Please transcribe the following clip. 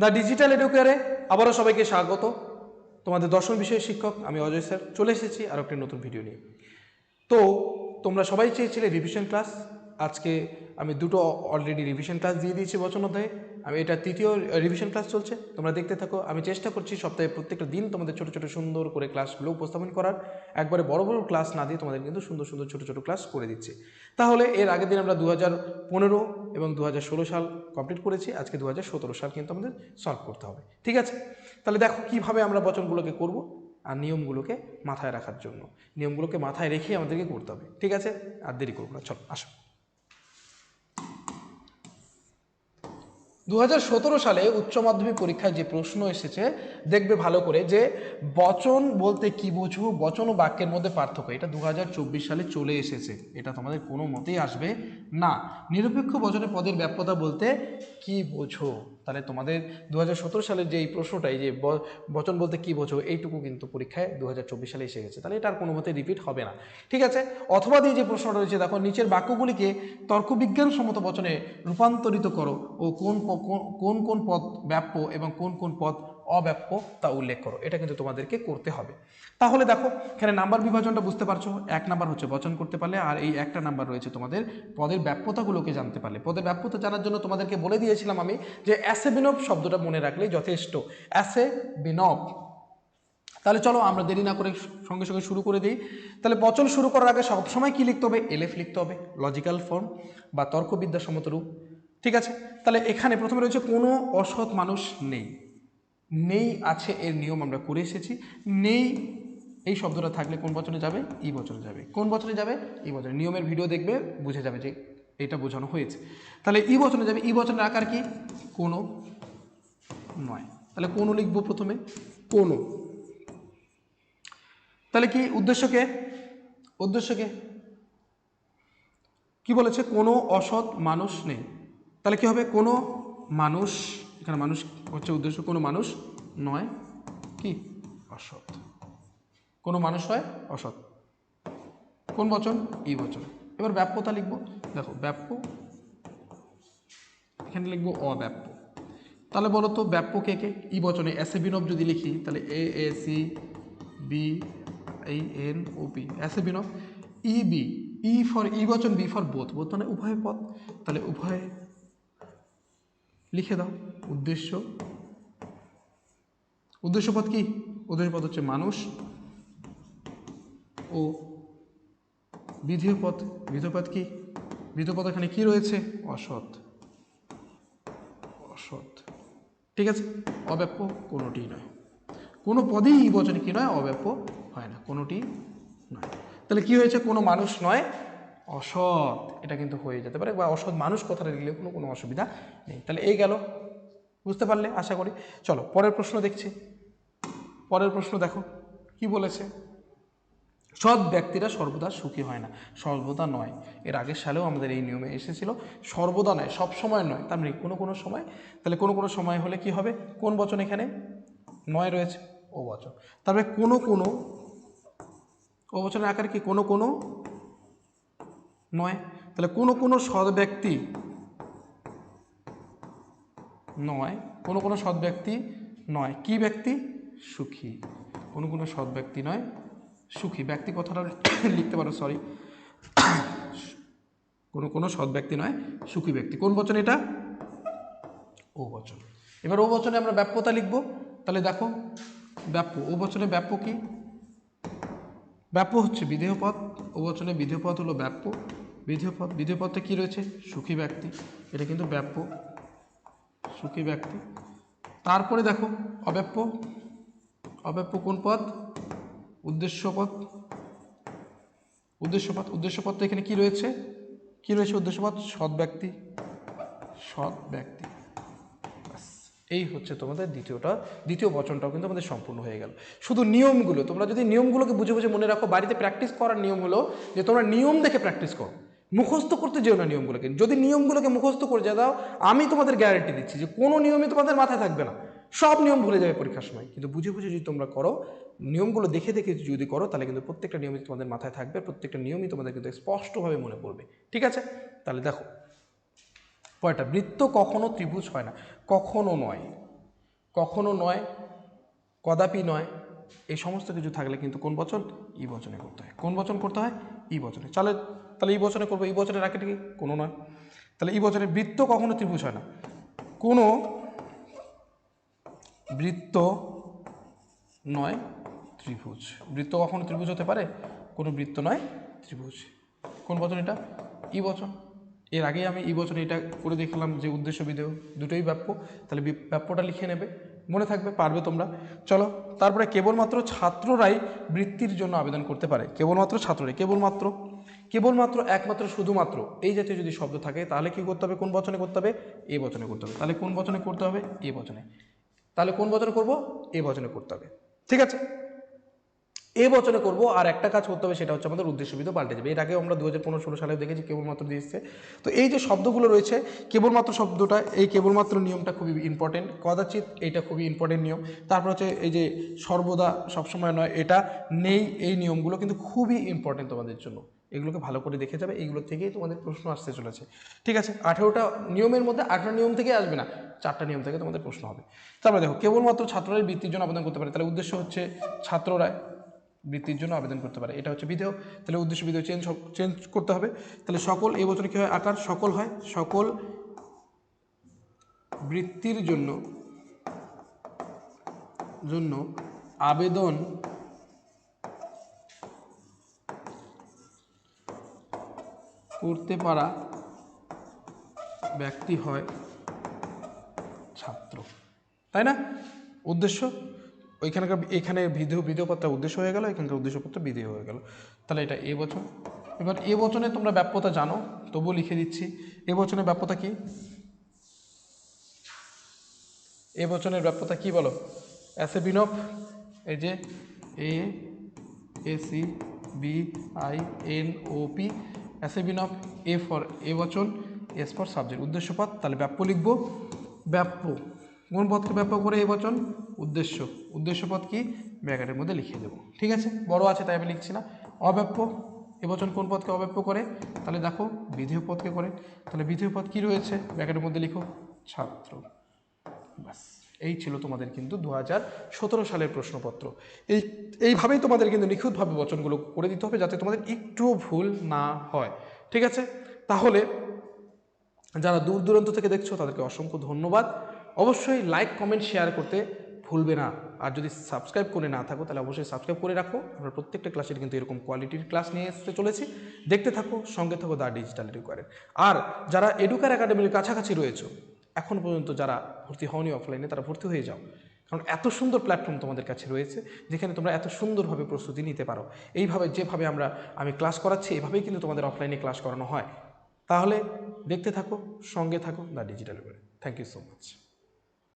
The digital এডুকেয়ারে আবারও সবাইকে স্বাগত। তোমাদের দর্শন বিষয়ের শিক্ষক, আমি অজয় স্যার। চলে এসেছি আর একটি নতুন ভিডিও নিয়ে। তো, তোমরা সবাই চেয়েছিলে রিভিশন ক্লাস আজকে আমি দুটো অলরেডি রিভিশন ক্লাস দিয়ে দিয়েছি বচন অধ্যায়ে। আমি এটা তৃতীয় রিভিশন ক্লাস চলছে, তোমরা দেখতে থাকো। আমি চেষ্টা করছি সপ্তাহে প্রত্যেকটা দিন তোমাদের ছোটো ছোটো সুন্দর করে ক্লাসগুলো উপস্থাপন করার। একবারে বড় বড় ক্লাস না দিয়ে তোমাদের কিন্তু সুন্দর সুন্দর ছোটো ছোটো ক্লাস করে দিচ্ছি। তাহলে এর আগের দিন আমরা দু পনেরো এবং দু হাজার ষোলো সাল কমপ্লিট করেছি। আজকে দু সাল কিন্তু আমাদের সলভ করতে হবে। ঠিক আছে? তাহলে দেখো কীভাবে আমরা বচনগুলোকে করব আর নিয়মগুলোকে মাথায় রাখার জন্য। নিয়মগুলোকে মাথায় রেখে আমাদেরকে করতে হবে। ঠিক আছে? আর দেরি করব না। চলো, আসো। দু হাজার সতেরো সালে উচ্চ মাধ্যমিক পরীক্ষায় যে প্রশ্ন এসেছে, দেখবে ভালো করে যে বচন বলতে কি বোঝো বচন ও বাক্যের মধ্যে পার্থক্য। এটা দু হাজার চব্বিশ সালে চলে এসেছে। এটা তোমাদের কোনো মতেই আসবে না। নিরপেক্ষ বচনের পদের ব্যাপ্যতা বলতে কি বোঝো তাহলে তোমাদের দু হাজার সতেরো সালের যে এই প্রশ্নটাই যে বচন বলতে কি বোঝো, এইটুকু কিন্তু পরীক্ষায় দু হাজার চব্বিশ সালে এসে গেছে। তাহলে এটা আর কোনো রিপিট হবে না। ঠিক আছে? অথবা দিয়ে যে প্রশ্নটা রয়েছে, দেখো, নিচের বাক্যগুলিকে তর্কবিজ্ঞানসম্মত বচনে রূপান্তরিত করো ও কোন কোন- কোন কোন পদ ব্যাপ্য এবং কোন কোন পদ অব্যাপ্য তা উল্লেখ করো। এটা কিন্তু তোমাদেরকে করতে হবে। তাহলে দেখো, এখানে নাম্বার বিভাজনটা বুঝতে পারছ? এক নাম্বার হচ্ছে বচন করতে পারলে, আর এই একটা নাম্বার রয়েছে তোমাদের পদের ব্যাপ্যতাগুলোকে জানতে পারলে। পদের ব্যাপ্যতা জানার জন্য তোমাদেরকে বলে দিয়েছিলাম আমি যে অ্যাসে বিনব শব্দটা মনে রাখলে যথেষ্ট। অ্যাসে বিনব। তাহলে চলো আমরা দেরি না করে সঙ্গে সঙ্গে শুরু করে দিই। তাহলে বচন শুরু করার আগে সবসময় কী লিখতে হবে? এলএফ লিখতে হবে, লজিক্যাল ফর্ম বা তর্কবিদ্যাসম্মত রূপ ঠিক আছে? তাহলে এখানে প্রথমে রয়েছে, কোনো অসৎ মানুষ নেই। নেই আছে এর নিয়ম আমরা করে এসেছি। নেই এই শব্দটা থাকলে কোন বছরে যাবে? ই বছরে যাবে। কোন বছরে যাবে? ই বছরে নিয়মের ভিডিও দেখবে, বুঝে যাবে যে এটা বোঝানো হয়েছে। তাহলে ই বচনে যাবে। ই বচনের আকার কি? কোনো নয়। তাহলে কোনো লিখব প্রথমে? কোনো। তাহলে কি উদ্দেশ্যকে উদ্দেশ্যকে কি বলেছে? কোনো অসৎ মানুষ নেই। তাহলে কি হবে? কোনো মানুষ এখানে মানুষ হচ্ছে উদ্দেশ্য কোনো মানুষ নয় কি? অসৎ। কোনো মানুষ হয় অসৎ। কোন বচন? এই বচন। এবার ব্যাপ্যতা লিখব। দেখো ব্যাপ্য এখানে লিখব অব্যাপ্য। তাহলে বলো তো ব্যাপ্য কে কে? ই বচনে এসে বিনব যদি লিখি তাহলে A A C B I N O P এসে বিনব E B E for E বচন বি ফর বোধ বোধ মানে উভয় পদ। তাহলে উভয় লিখে দাও। উদ্দেশ্য। উদ্দেশ্য পদ কি? উদ্দেশ্য পদ হচ্ছে মানুষ। ও বিধেয় পদ বিধেয় পদ কি? বিধেয় পদ এখানে কি রয়েছে? অসৎ। অসৎ। ঠিক আছে? অব্যাপ্য কোনোটি নয়। কোনো পদেই ই বচনে কি নয়? অব্যাপ্য হয় না। কোনোটি নয়। তাহলে কি হয়েছে? কোনো মানুষ নয়, অসৎ। এটা কিন্তু হয়ে যেতে পারে। বা অসৎ মানুষ কথাটা লিখলে কোনো কোনো অসুবিধা নেই। তাহলে এই গেল বুঝতে পারলে? আশা করি। চলো, পরের প্রশ্ন দেখছি। পরের প্রশ্ন দেখো। কি বলেছে? সৎ ব্যক্তিরা সর্বদা সুখী হয় না। সর্বদা নয়। এর আগের সালেও আমাদের এই নিয়মে এসেছিল, সর্বদা নয় সব সময় নয়। তার মানে কোনো কোনো সময়, তাহলে কোনো কোনো সময় হলে কি হবে? কোন বচন এখানে? নয় রয়েছে, ও বচন। তারপরে কোনো কোনো, ও বচনের আকার কি? কোনো কোনো নয়। তাহলে কোনো কোনো সৎ ব্যক্তি নয়। কোনো কোনো সৎ ব্যক্তি নয়। কি ব্যক্তি? সুখী। কোনো কোনো সৎ ব্যক্তি নয়, সুখী। ব্যক্তি কথাটা লিখতে পারো সরি কোনো কোনো সৎ ব্যক্তি নয়, সুখী ব্যক্তি। কোন বচন এটা? ও বচন। এবার ও বচনে আমরা ব্যাপ্যতা লিখব। তাহলে দেখো, ব্যাপ্য। ও বচনে ব্যাপ্য কি? ব্যাপ্য হচ্ছে বিধেয় পদ ও বচনে বিধেয় পদ হলো ব্যাপ্য। বিধেয় পদ বিধেয় পদটা কী রয়েছে? সুখী ব্যক্তি। এটা কিন্তু ব্যাপ্য। সুখী ব্যক্তি। তারপরে দেখো অব্যাপ্য অব্যাপ্য কোন পদ উদ্দেশ্য পদ উদ্দেশ্য পদ উদ্দেশ্য পদ তো এখানে কি রয়েছে? কি রয়েছে উদ্দেশ্য পদ সৎ ব্যক্তি। সৎ ব্যক্তি। এই হচ্ছে তোমাদের দ্বিতীয়টা। দ্বিতীয় বচনটাও কিন্তু আমাদের সম্পূর্ণ হয়ে গেল। শুধু নিয়মগুলো, তোমরা যদি নিয়মগুলোকে বুঝে বুঝে মনে রাখো, বাড়িতে প্র্যাকটিস করার নিয়ম হলো যে তোমরা নিয়ম দেখে প্র্যাকটিস করো। মুখস্থ করতে যেও না নিয়মগুলোকে। যদি নিয়মগুলোকে মুখস্থ করে যা দাও, আমি তোমাদের গ্যারান্টি দিচ্ছি যে কোনো নিয়মই তোমাদের মাথায় থাকবে না। সব নিয়ম ভুলে যাবে পরীক্ষার সময়। কিন্তু বুঝে বুঝে যদি তোমরা করো, নিয়মগুলো দেখে দেখে যদি করো, তাহলে কিন্তু প্রত্যেকটা নিয়মই তোমাদের মাথায় থাকবে, প্রত্যেকটা নিয়মই তোমাদের কিন্তু স্পষ্টভাবে মনে পড়বে। ঠিক আছে? তাহলে দেখো, পরেরটা, বৃত্ত কখনো ত্রিভুজ হয় না। কখনো নয়। কখনো নয়, কদাপি নয়, এই সমস্ত কিছু থাকলে কিন্তু কোন বচন? ই বচনে করতে হয়। কোন বচন করতে হয়? ই বচনে। চলে তাহলে এই বছরে করব, এই বচনে রাখে কি? কোনো নয়। তাহলে এই বচনে বৃত্ত কখনো ত্রিভুজ হয় না। কোনো বৃত্ত নয় ত্রিভুজ। বৃত্ত কখনো ত্রিভুজ হতে পারে, কোনো বৃত্ত নয় ত্রিভুজ। কোন বচন এটা? ই বচন। এর আগে আমি ই বচনে এটা করে দেখলাম যে উদ্দেশ্য বিধেয়, দুটোই ব্যাপ্য। তাহলে ব্যাপ্যটা লিখে নেবে। মনে থাকবে, পারবে তোমরা। চলো, তারপরে কেবলমাত্র ছাত্ররাই বৃত্তির জন্য আবেদন করতে পারে। কেবলমাত্র ছাত্ররাই, কেবলমাত্র। কেবলমাত্র একমাত্র, শুধুমাত্র এই জাতীয় যদি শব্দ থাকে, তাহলে কি করতে হবে? কোন বচনে করতে হবে? এ বচনে করতে হবে। তাহলে কোন বচনে করতে হবে? এ বচনে। তাহলে কোন বচনে করব? এ বচনে করতে হবে। ঠিক আছে? এ বচনে করব, আর একটা কাজ করতে হবে, সেটা হচ্ছে আমাদের উদ্দেশ্য বিধ পাল্টে যাবে। আগে আমরা দু হাজার পনেরো ষোলো সালে দেখেছি কেবলমাত্র দিয়ে এসছে। তো এই যে শব্দগুলো রয়েছে, কেবলমাত্র শব্দটা, এই কেবলমাত্র নিয়মটা খুবই ইম্পর্টেন্ট কদাচিৎ এইটা খুবই ইম্পর্টেন্ট নিয়ম। তারপর হচ্ছে এই যে সর্বদা সবসময় নয়, এটা নেই, এই নিয়মগুলো কিন্তু খুবই ইম্পর্টেন্ট তোমাদের জন্য। এগুলোকে ভালো করে দেখে যাবে এইগুলো থেকেই তোমাদের প্রশ্ন আসতে চলেছে। ঠিক আছে, আঠেরোটা নিয়মের মধ্যে আঠেরো নিয়ম থেকে আসবে না, চারটা নিয়ম থেকে তোমাদের প্রশ্ন হবে। তারপরে দেখো, কেবলমাত্র ছাত্ররাই বৃত্তির জন্য আবেদন করতে পারে। তাহলে উদ্দেশ্য হচ্ছে ছাত্ররাই বৃত্তির জন্য আবেদন করতে পারে। এটা হচ্ছে বিধেয় তাহলে উদ্দেশ্য বিধেয় চেঞ্জ চেঞ্জ করতে হবে। তাহলে সকল, এই বছর কী হয়? আকার সকল হয়। সকল বৃত্তির জন্য জন্য আবেদন করতে পারা ব্যক্তি হয় ছাত্র। তাই না? উদ্দেশ্য? ওইখানকার এখানে ভিডিও ভিডিও পত্র উদ্দেশ্য হয়ে গেল, এখানকার উদ্দেশ্যপত্র বিধেয় হয়ে গেল। তাহলে এটা এ বচন। এবার এ বচনে তোমরা ব্যাপ্যতা জানো, তবুও লিখে দিচ্ছি। এ বচনের ব্যাপ্যতা কি? এ বচনের ব্যাপ্যতা কি বলো? অ্যাসে বিনফ এই যে A A, C, B, I, N, O, P as বিনফ এ ফর, এ বচন, এস ফর সাবজেক্ট। উদ্দেশ্যপদ তাহলে ব্যাপ্য লিখব। ব্যাপ্য। কোন পদকে ব্যাপ্য করে এ বচন, উদ্দেশ্য। উদ্দেশ্যপদ কি? ব্র্যাকেটের মধ্যে লিখিয়ে দেবো। ঠিক আছে? বড় আছে, তাই আমি লিখছি না। অব্যাপ্য এ বচন কোন পদকে অব্যাপ্য করে? তাহলে দেখো, বিধেয় পদকে করে। তাহলে বিধেয় পদ কী রয়েছে? ব্র্যাকেটের মধ্যে লিখো, ছাত্র। ব্যাস, এই ছিল তোমাদের কিন্তু দু হাজার সতেরো সালের প্রশ্নপত্র। এই, এইভাবেই তোমাদের কিন্তু নিখুঁতভাবে বচনগুলো করে দিতে হবে যাতে তোমাদের একটুও ভুল না হয়। ঠিক আছে? তাহলে যারা দূর দূরান্ত থেকে দেখছ, তাদেরকে অসংখ্য ধন্যবাদ। অবশ্যই লাইক কমেন্ট শেয়ার করতে ভুলবে না। আর যদি সাবস্ক্রাইব করে না থাকো, তাহলে অবশ্যই সাবস্ক্রাইব করে রাখো। আমরা প্রত্যেকটা ক্লাসের কিন্তু এরকম কোয়ালিটির ক্লাস নিয়ে আসতে চলেছি। দেখতে থাকো, সঙ্গে থাকো দা ডিজিটাল এডুকারের আর যারা এডুকার একাডেমির কাছাকাছি রয়েছে, এখন পর্যন্ত যারা ভর্তি হওনি অফলাইনে তারা ভর্তি হয়ে যাও। কারণ এত সুন্দর প্ল্যাটফর্ম তোমাদের কাছে রয়েছে, যেখানে তোমরা এত সুন্দরভাবে প্রস্তুতি নিতে পারো। এইভাবে যেভাবে আমরা, আমি ক্লাস করাচ্ছি, এভাবেই কিন্তু তোমাদের অফলাইনে ক্লাস করানো হয়। তাহলে দেখতে থাকো, সঙ্গে থাকো the digital thank you so much